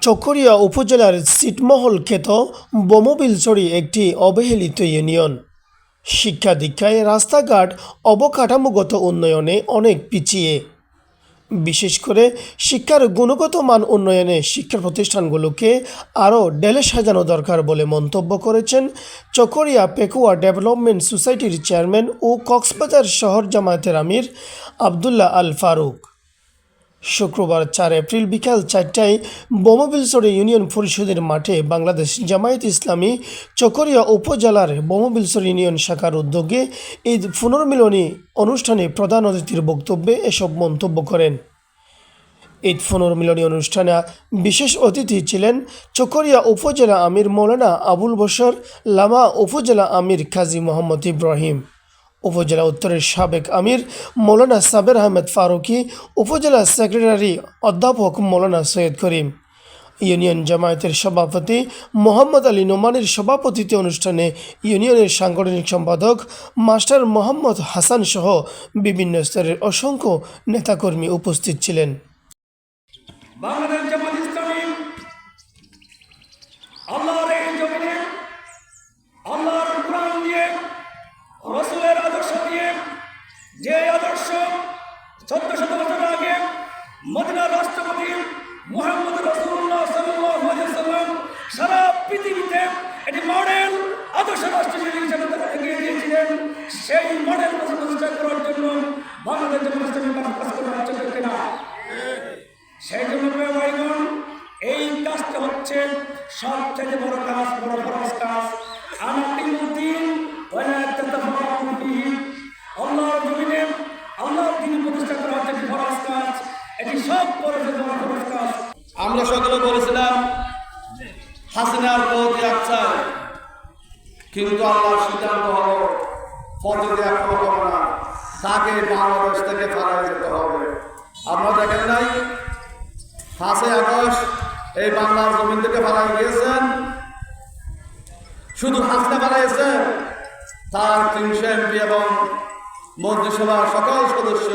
চকরিয়া উপজেলার সিটমহল খ্যাত বমবিলচড়ি একটি অবহেলিত ইউনিয়ন। শিক্ষা দীক্ষায় রাস্তাঘাট অবকাঠামোগত উন্নয়নে অনেক পিছিয়ে। বিশেষ করে শিক্ষার গুণগত মান উন্নয়নে শিক্ষা প্রতিষ্ঠানগুলোকে আরও ডেলে সাজানো দরকার বলে মন্তব্য করেছেন চকরিয়া পেকুয়া ডেভেলপমেন্ট সোসাইটির চেয়ারম্যান ও কক্সবাজার শহর জামায়াতের আমির আবদুল্লাহ আল ফারুক। শুক্রবার চার এপ্রিল বিকাল চারটায় বোমাবিলসরে ইউনিয়ন পরিষদের মাঠে বাংলাদেশ জামায়াত ইসলামী চকরিয়া উপজেলার বোমাবিলসর ইউনিয়ন শাখার উদ্যোগে এই পুনর্মিলনী অনুষ্ঠানে প্রধান অতিথির বক্তব্যে এসব মন্তব্য করেন। ঈদ পুনর্মিলনী অনুষ্ঠানে বিশেষ অতিথি ছিলেন চকরিয়া উপজেলা আমির মৌলানা আবুল বসর লামা উপজেলা আমির কাজী মোহাম্মদ ইব্রাহিম। উপজেলা উত্তরের সাবেক আমির মৌলানা সাবের আহমেদ ফারুকি, উপজেলা সেক্রেটারি অধ্যাপক মৌলানা সৈয়দ করিম। ইউনিয়ন জামায়াতের সভাপতি মোহাম্মদ আলী নোমানের সভাপতিত্বে অনুষ্ঠানে ইউনিয়নের সাংগঠনিক সম্পাদক মাস্টার মোহাম্মদ হাসান সহ বিভিন্ন স্তরের অসংখ্য নেতাকর্মী উপস্থিত ছিলেন। চোদ্দ শত বছর আগে মদিনার রাষ্ট্রপতি মোহাম্মদ রসুল্লাহ সাল্লাম সারা পৃথিবীতে একটি মডেল আদর্শ রাষ্ট্র হিসেবে এগিয়ে দিয়েছিলেন সেই মডেল প্রতিষ্ঠা করার জন্য বাংলাদেশ ইসলামী কাজ করে যাচ্ছে কিনা সেই জন্য ভাইগণ, এই কাজটা হচ্ছে সবচেয়ে বড় কাজ, বড় ফরজ কাজ। আনাতিমুদ্দিন সকলে বলেছিলাম হাসিনার পথ চাই কিন্তু আল্লাহর সিদ্ধান্ত হলো, পথে এক হবে না। তাকে বাংলাদেশ থেকে ফেলাই যেতে হবে। আপনারা দেখেন নাই? পাঁচই আগস্ট এই বাংলার জমিন থেকে ফেলাই গিয়েছেন। শুধু হাসিনা ফেলাইছে তার তিনশো এমপি এবং মন্ত্রিসভার সকল সদস্য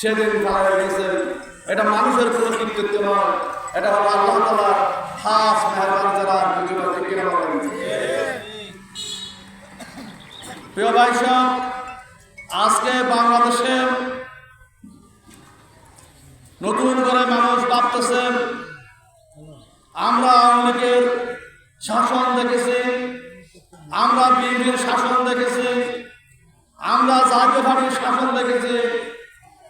সেদিন ফেলাই গিয়েছেন। এটা মানুষের কোনো কৃতিত্ব নয়। এটা হলো আল্লাহ তালা খাস মেহরবান যারা প্রিয় ভাই আজকে বাংলাদেশে নতুন করে মানুষ ভাবতেছেন আমরা আওয়ামী শাসন দেখেছি, আমরা বিএনপির শাসন দেখেছি, আমরা জাতীয় পার্টির শাসন দেখেছি,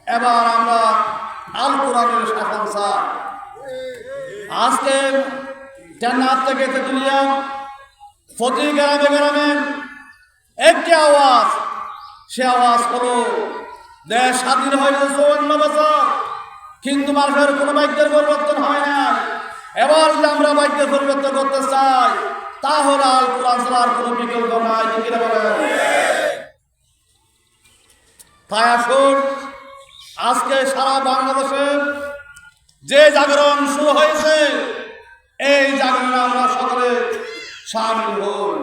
এবার আমরা আল কোরআনের শাসন চাই। আজকে টেন্নার থেকে তেতুলিয়া প্রতি গ্রামে গ্রামে একটি আওয়াজ, সে আওয়াজ করো দেশ স্বাধীন হয়েছে চৌন্ন বছর কিন্তু মানুষের কোনো বাক্যের পরিবর্তন হয় না। এবার যদি আমরা বাক্যের পরিবর্তন করতে চাই, তাহলে আল কোরআন ছাড়ার কোনো বিকল্প নাই তাই আসুন, আজকে সারা বাংলাদেশে যে জাগরণ শুরু হয়েছে, এই জাগরণে আমরা সকলে সামিল হই।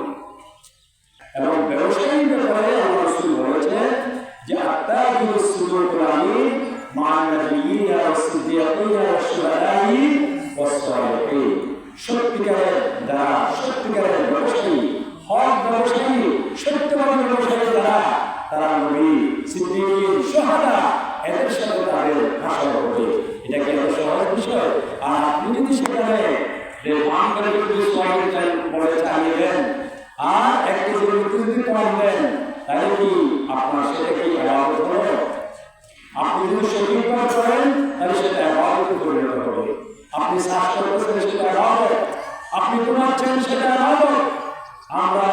এবং ব্যবসায়িক ব্যাপারে রসুল বলেছে যে ব্যবসায়ী ব্যবসায়ী, সত্যবাদী ব্যবসায়ী দ্বারা তারা নবী এদের সাথে তাদের ভাষা হবে এটা কি এত সহজ বিষয়? আর আপনি যদি সেখানে মান করে যদি চাই বলে চালিয়ে দেন, আর একটা যদি যদি কম দেন, তাহলে কি আপনার সেটা কি এবাদত হলো আপনি যদি সঠিক কাজ করেন, তাহলে সেটা এবাদত পরিণত হবে। আপনি শ্বাস করতেছেন সেটা এবাদত আপনি ঘুমাচ্ছেন সেটা এবাদত আমরা